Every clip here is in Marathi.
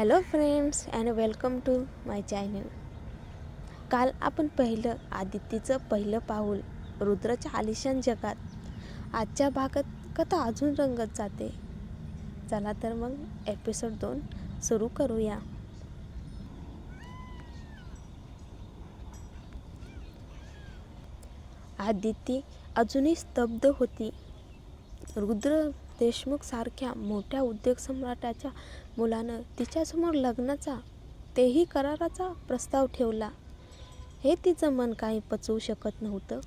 Hello friends and welcome to my channel काल आपण पहिलं आदित्यचं पहिलं पाऊल रुद्रच्या आलिशान जगात. आजच्या भागात कथा अजून रंगत जाते. चला तर मग एपिसोड दोन सुरू करूया. आदिती अजूनही स्तब्ध होती. रुद्र देशमुख सारख्या मोठ्या उद्योग सम्राटाच्या मुलानं तिच्यासमोर लग्नाचा तेही कराराचा प्रस्ताव ठेवला. हे तिचं मन काही पचवू शकत नव्हतं.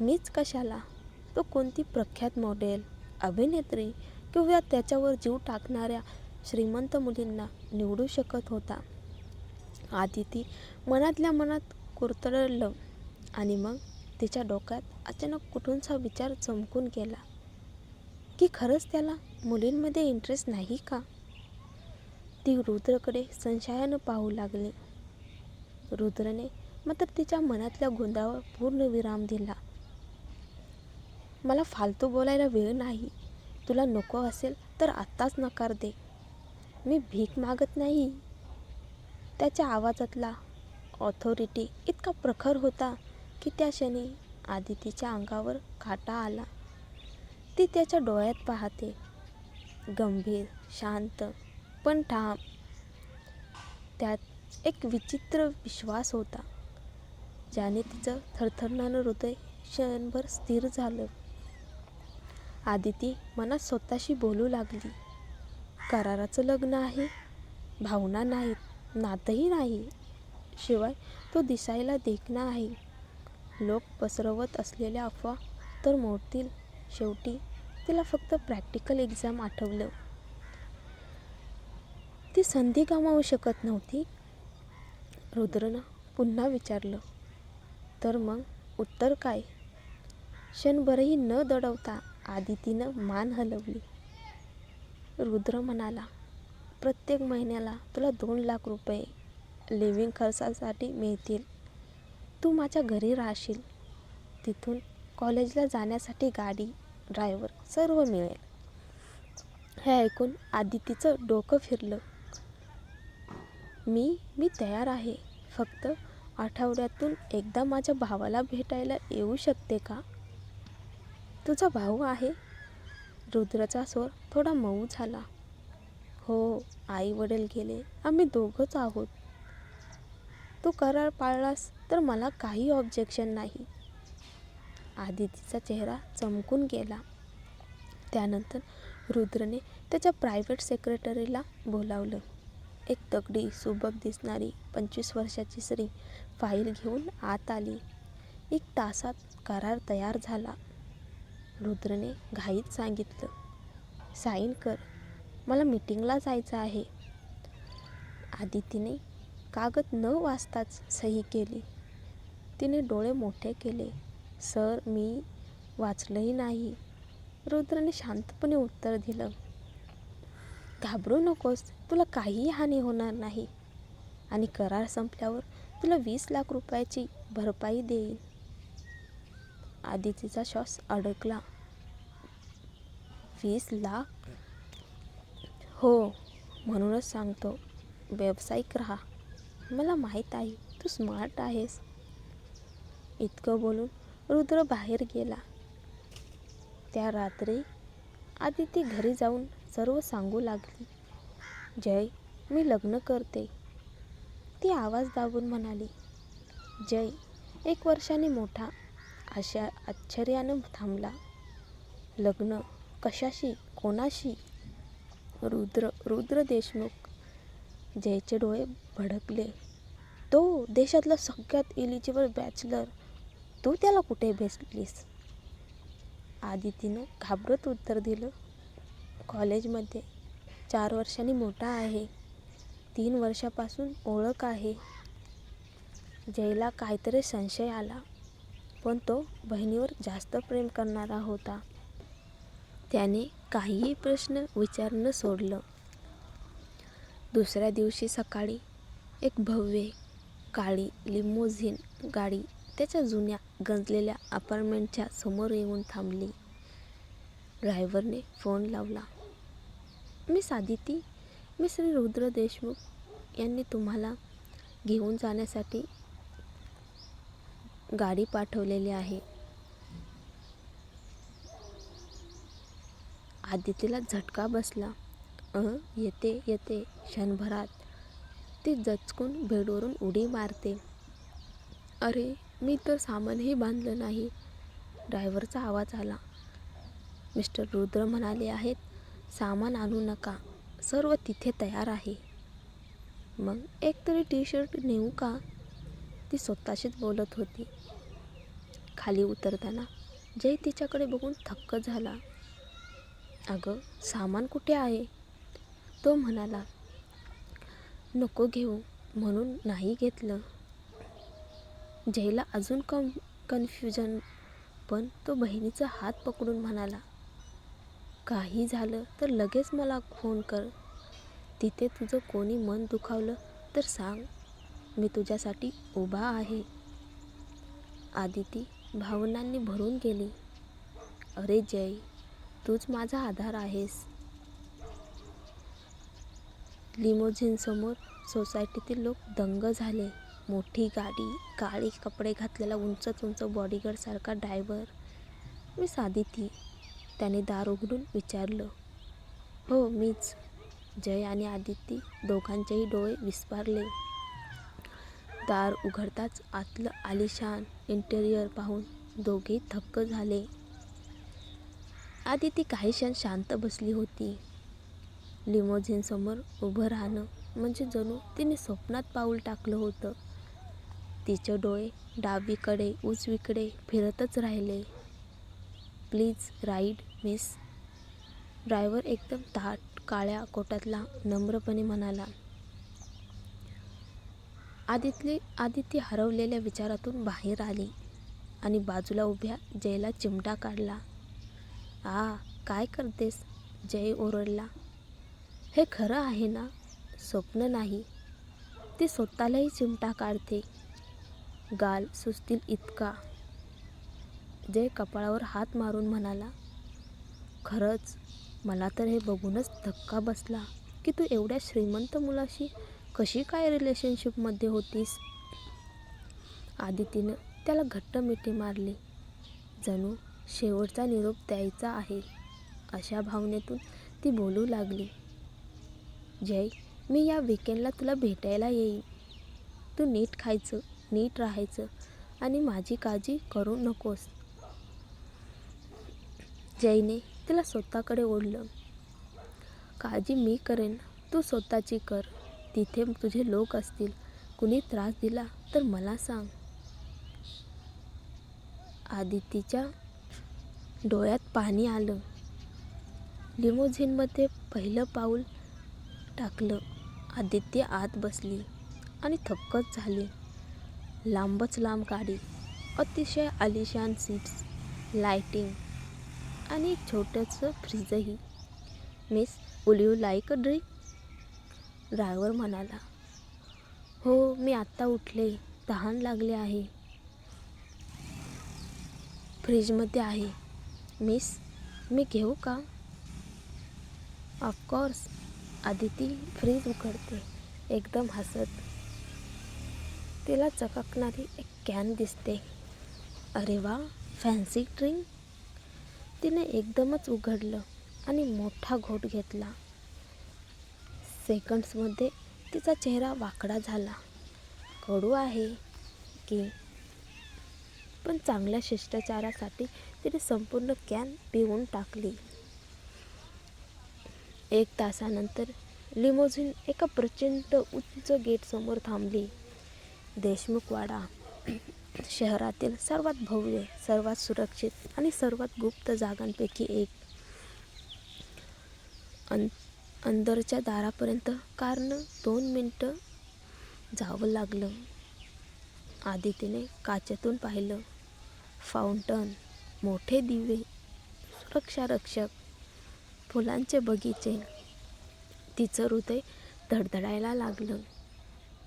मीच कशाला? तो कोणती प्रख्यात मॉडेल अभिनेत्री किंवा त्याच्यावर जीव टाकणाऱ्या श्रीमंत मुलींना निवडू शकत होता? आदिती मनातल्या मनात कुरतडलं आणि मग तिच्या डोक्यात अचानक कुठूनचा विचार चमकून गेला. की खरंच त्याला मुलींमध्ये इंटरेस्ट नाही का? ती रुद्रकडे संशयानं पाहू लागली. रुद्रने मात्र तिच्या मनातल्या गोंधळावर पूर्ण विराम दिला. मला फालतू बोलायला वेळ नाही. तुला नको असेल तर आत्ताच नकार दे. मी भीक मागत नाही. त्याच्या आवाजातला ऑथॉरिटी इतका प्रखर होता की त्या क्षणी आदितीच्या अंगावर काटा आला. ती त्याच्या डोळ्यात पाहते. गंभीर शांत पण ठाम. त्यात एक विचित्र विश्वास होता. ज्याने तिचं थरथरणारं हृदय क्षणभर स्थिर झालं. आदिती मनात स्वतःशी बोलू लागली. कराराचं लग्न आहे भावना नाहीत नातही नाही. शिवाय तो दिसायला देखणा आहे. लोक पसरवत असलेल्या अफवा तर मोडतील. शेवटी तिला फक्त प्रॅक्टिकल एक्झाम आठवलं. ती संधी गमावू शकत नव्हती. रुद्रनं पुन्हा विचारलं तर मग उत्तर काय? क्षणभरही न दडवता आदितीनं मान हलवली. रुद्र म्हणाला प्रत्येक महिन्याला तुला दोन लाख रुपये लिव्हिंग खर्चासाठी मिळतील. तू माझ्या घरी राहशील. तिथून कॉलेजला जाण्यासाठी गाडी ड्रायव्हर सर्व मिळेल. हे ऐकून आदितीचं डोकं फिरलं. मी मी तयार आहे. फक्त आठवड्यातून एकदा माझ्या भावाला भेटायला येऊ शकते का? तुझा भाऊ आहे? रुद्रचा स्वर थोडा मऊ झाला. हो आई वडील गेले. आम्ही दोघंच आहोत. तू करार पाळलास तर मला काही ऑब्जेक्शन नाही. आदितीचा चेहरा चमकून गेला. त्यानंतर रुद्रने त्याच्या प्रायव्हेट सेक्रेटरीला बोलावलं. एक तगडी सुबक दिसणारी पंचवीस वर्षाची स्त्री फाईल घेऊन आत आली. एक तासात करार तयार झाला. रुद्रने घाईत सांगितलं साईन कर मला मीटिंगला जायचं आहे. आदितीने कागद न वाचताच सही केली. तिने डोळे मोठे केले. सर मी वाचलंही नाही. रुद्रने शांतपणे उत्तर दिलं. घाबरू नकोस तुला काहीही हानी होणार नाही. आणि करार संपल्यावर तुला वीस लाख रुपयाची भरपाई देईल आदितीचा श्वास अडकला. वीस लाख? हो म्हणूनच सांगतो. व्यावसायिक राहा. मला माहीत आहे तू स्मार्ट आहेस. इतकं बोलून रुद्र बाहेर गेला. त्या रात्री आदिती घरी जाऊन सर्व सांगू लागली. जय मी लग्न करते. ती आवाज दाबून म्हणाली जय एक वर्षाने मोठा अशा आश्चर्यानं थांबला. लग्न कशाशी कोणाशी? रुद्र रुद्र देशमुख जयचे डोळे भडकले. तो देशातला सगळ्यात इलिजिबल बॅचलर तू त्याला कुठे भेटलीस? आदितीनं घाबरत उत्तर दिलं. कॉलेजमध्ये चार वर्षांनी मोठा आहे. तीन वर्षापासून ओळख आहे. जयला काहीतरी संशय आला पण तो बहिणीवर जास्त प्रेम करणारा होता. त्याने काहीही प्रश्न विचारणं सोडलं. दुसऱ्या दिवशी सकाळी एक भव्य काळी लिमोझिन गाडी त्याच्या जुन्या गंजलेल्या अपार्टमेंटच्या समोर येऊन थांबली. ड्रायव्हरने फोन लावला. मी सादिती मी श्री रुद्र देशमुख यांनी तुम्हाला घेऊन जाण्यासाठी गाडी पाठवलेली आहे. आदितीला झटका बसला. अ येते येते. क्षणभरात ती जचकून बेडवरून उडी मारते. अरे मी तर सामानही बांधलं नाही. ड्रायव्हरचा आवाज आला. मिस्टर रुद्र म्हणाले आहेत सामान आणू नका. सर्व तिथे तयार आहे. मग एक तरी टी शर्ट नेऊ का? ती स्वतःशीच बोलत होती. खाली उतरताना जय तिच्याकडे बघून थक्क झाला. अगं सामान कुठे आहे? तो म्हणाला. नको घेऊ म्हणून नाही घेतलं. जयला अजून कम कन्फ्युजन पण तो बहिणीचा हात पकडून म्हणाला काही झालं तर लगेच मला फोन कर. तिथे तुझं कोणी मन दुखावलं तर सांग. मी तुझ्यासाठी उभा आहे. आदिती भावनांनी भरून गेली. अरे जय तूच माझा आधार आहेस. लिमोझिनसमोर सोसायटीतील लोक दंग झाले. मोठी गाडी काळी कपडे घातलेला उंचच उंच बॉडीगार्डसारखा ड्रायव्हर मी सादिती त्याने दार उघडून विचारलं हो मीच. जय आणि आदिती दोघांचेही डोळे विस्पारले दार उघडताच आतलं आलिशान इंटेरियर पाहून दोघे थक्क झाले. आदिती काही क्षण शांत बसली होती. लिमोझिनसमोर उभं राहणं म्हणजे जणू तिने स्वप्नात पाऊल टाकलं होतं. तिचे डोळे डावीकडे उजवीकडे फिरतच राहिले. Please ride miss. ड्रायव्हर एकदम ताट काळ्या कोटातला नम्रपणे म्हणाला. आदितली आदित्य हरवलेल्या विचारातून बाहेर आली आणि बाजूला उभ्या जयला चिमटा काढला. आ काय करतेस? जय ओरडला. हे खरं आहे ना? स्वप्न नाही. ती स्वतःलाही चिमटा काढते. गाल सुचतील इतका. जय कपाळावर हात मारून म्हणाला खरंच मला तर हे बघूनच धक्का बसला की तू एवढ्या श्रीमंत मुलाशी कशी काय रिलेशनशिपमध्ये होतीस? आदितीनं त्याला घट्ट मिठी मारली. जणू शेवटचा निरोप द्यायचा आहे. अशा भावनेतून ती बोलू लागली. जय मी या विकेंडला तुला भेटायला येईन. तू नीट खायचं. नीट राहायचं आणि माझी काळजी करू नकोस. जयने तिला स्वतःकडे ओढलं. काळजी मी करेन तू स्वतःची कर. तिथे तुझे लोक असतील कुणी त्रास दिला तर मला सांग. आदितीच्या डोळ्यात पाणी आलं. लिमोझिनमध्ये पहिलं पाऊल टाकलं. आदित्य आत बसली आणि थक्कच झाली. लांबच लांब गाडी अतिशय आलिशान सीट्स लायटिंग आणि एक छोटंसं फ्रीजही. Miss will you like a drink driver म्हणाला. हो मी आत्ता उठले तहान लागले आहे. फ्रीजमध्ये आहे. मिस मी घेऊ का? ऑफकोर्स आदिती फ्रीज उघडते एकदम हसत. तिला चकाकणारी एक कॅन दिसते. अरे वा फॅन्सी ड्रिंक. तिने एकदमच उघडलं आणि मोठा घोट घेतला. सेकंड्समध्ये तिचा चेहरा वाकडा झाला. कडू आहे की? पण चांगल्या शिष्टाचारासाठी तिने संपूर्ण कॅन पिऊन टाकली. एक तासानंतर लिमोझिन एका प्रचंड उंच गेटसमोर थांबली. देशमुखवाडा शहरातील सर्वात भव्य सर्वात सुरक्षित आणि सर्वात गुप्त जागांपैकी एक. अं अंदरच्या दारापर्यंत कारनं दोन मिनटं जावं लागलं. आदितीने काचेतून पाहिलं फाउंटन मोठे दिवे सुरक्षारक्षक फुलांचे बगीचे. तिचं हृदय धडधडायला लागलं.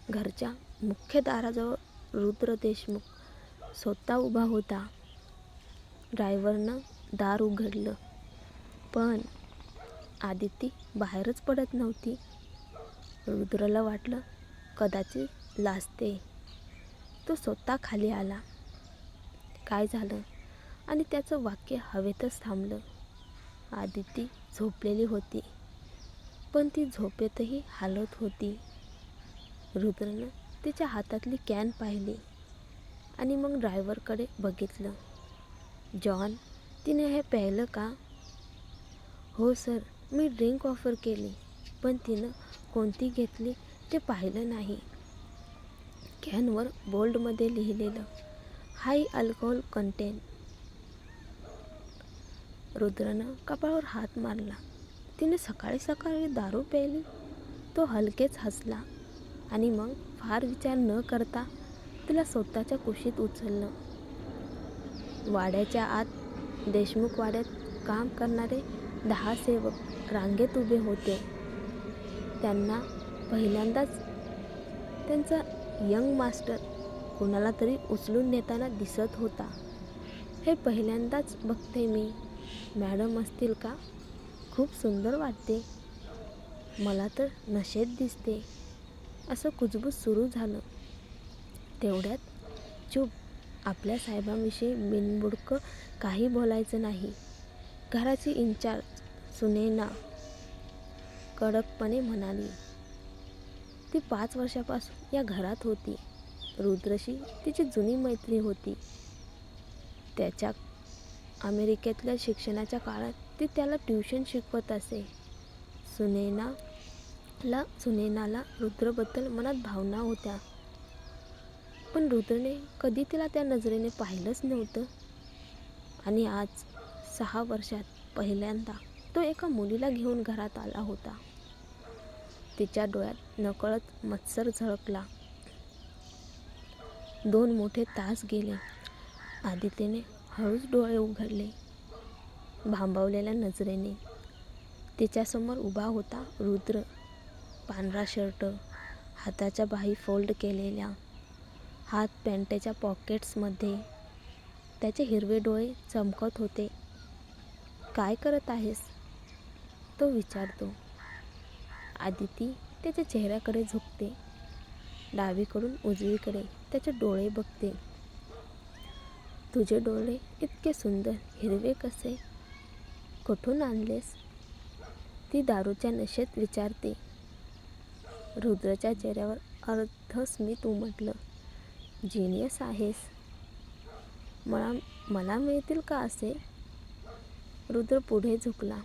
घरच्या मुख्य दाराजवळ रुद्र देशमुख स्वतः उभा होता. ड्रायव्हरनं दार उघडलं पण आदिती बाहेरच पडत नव्हती. रुद्रला वाटलं कदाचित लाजते. तो स्वतः खाली आला. काय झालं? आणि त्याचं वाक्य हवेतच थांबलं. आदिती झोपलेली होती पण ती झोपेतही हालत होती. रुद्रनं तिच्या हातातली कॅन पाहिली आणि मग ड्रायव्हरकडे बघितलं. जॉन तिने हे प्यायलं का? हो सर मी ड्रिंक ऑफर केली पण तिनं कोणती घेतली ते पाहिलं नाही. कॅनवर बोल्डमध्ये लिहिलेलं हाय अल्कोहोल कंटेन. रुद्रनं कपाळावर हात मारला. तिने सकाळी सकाळी दारू प्यायली तो हलकेच हसला आणि मग फार विचार न करता तिला स्वतःच्या कुशीत उचललं. वाड्याच्या आत देशमुख वाड्यात काम करणारे दहा सेवक रांगेत उभे होते. त्यांना पहिल्यांदाच त्यांचा यंग मास्टर कोणाला तरी उचलून नेताना दिसत होता. हे पहिल्यांदाच बघते मी. मॅडम असतील का? खूप सुंदर वाटते. मला तर नशेत दिसते. असं कुजबूज सुरू झालं. तेवढ्यात चूप. आपल्या साहेबांविषयी बिनबुडकं काही बोलायचं नाही. घराची इन्चार्ज सुनेना कडकपणे म्हणाली ती पाच वर्षापासून या घरात होती. रुद्रशी तिची जुनी मैत्री होती. त्याच्या अमेरिकेतल्या शिक्षणाच्या काळात ती त्याला ट्युशन शिकवत असे. सुनैनाला सुनैनाला रुद्रबद्दल मनात भावना होत्या. पण रुद्रने कधी तिला त्या नजरेने पाहिलंच नव्हतं. आणि आज सहा वर्षात पहिल्यांदा तो एका मुलीला घेऊन घरात आला होता. तिच्या डोळ्यात नकळत मत्सर झळकला. दोन मोठे तास गेले. आदित्यने हळूच डोळे उघडले. भांबावलेल्या नजरेने तिच्यासमोर उभा होता रुद्र. पांढरा शर्ट हाताच्या बाही फोल्ड केलेल्या हात पॅन्टेच्या पॉकेट्समध्ये त्याचे हिरवे डोळे चमकत होते. काय करत आहेस? तो विचारतो. आदिती त्याच्या चेहऱ्याकडे झुकते. डावीकडून उजवीकडे त्याचे डोळे बघते. तुझे डोळे इतके सुंदर हिरवे कसे? कुठून आणलेस? ती दारूच्या नशेत विचारते. रुद्रच्या चेहऱ्यावर अर्धस्मित उमटलं. जिनियस आहेस. मला मला मिळतील का असे? रुद्र पुढे झुकला.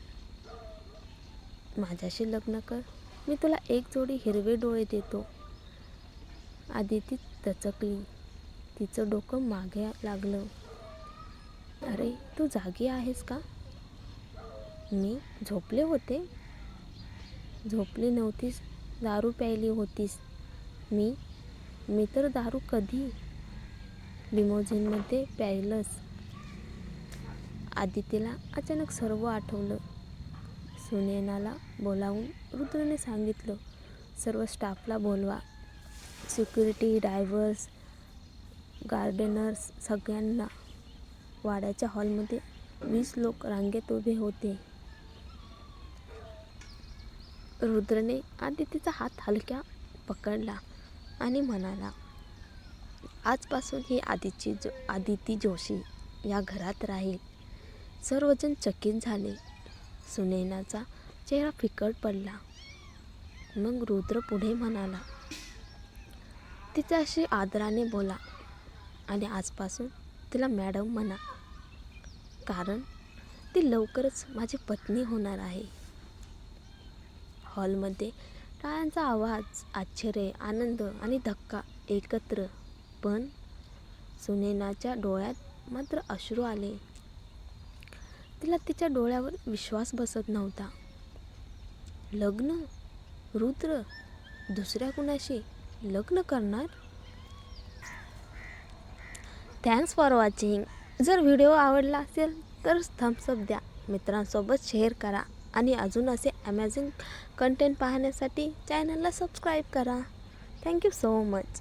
माझ्याशी लग्न कर. मी तुला एक जोडी हिरवे डोळे देतो. आदिती दचकली. तिचं डोकं मागे लागलं. अरे तू जागी आहेस का? मी झोपले होते. झोपली नव्हतीस दारू प्यायली होतीस. मी मी तर दारू कधी लिमोझिनमध्ये प्यायलंस आदितीला अचानक सर्व आठवलं. सुनेनाला बोलावून रुद्रने सांगितलं सर्व स्टाफला बोलवा. सिक्युरिटी ड्रायव्हर्स गार्डनर्स सगळ्यांना. वाड्याच्या हॉलमध्ये वीस लोक रांगेत उभे होते. रुद्रने आदितीचा हात हलक्या पकडला आणि म्हणाला आजपासून ही आदिची जो आदिती जोशी या घरात राहील. सर्वजण चकित झाले. सुनैनाचा चेहरा फिकट पडला. मग रुद्र पुढे म्हणाला तिच्याशी आदराने बोला आणि आजपासून तिला मॅडम म्हणा. कारण ती लवकरच माझी पत्नी होणार आहे. हॉलमध्ये टाळ्यांचा आवाज आश्चर्य आनंद आणि धक्का एकत्र. पण सुनेनाच्या डोळ्यात मात्र अश्रू आले. तिला तिच्या डोळ्यावर विश्वास बसत नव्हता. लग्न? रुद्र? दुसऱ्या कुणाशी लग्न करणार? थँक्स फॉर वॉचिंग जर व्हिडिओ आवडला असेल तर थम्सअप द्या. मित्रांसोबत शेअर करा. आणि अजून असे अमेझिंग कंटेंट पाहण्यासाठी चॅनलला सबस्क्राईब करा. Thank you so much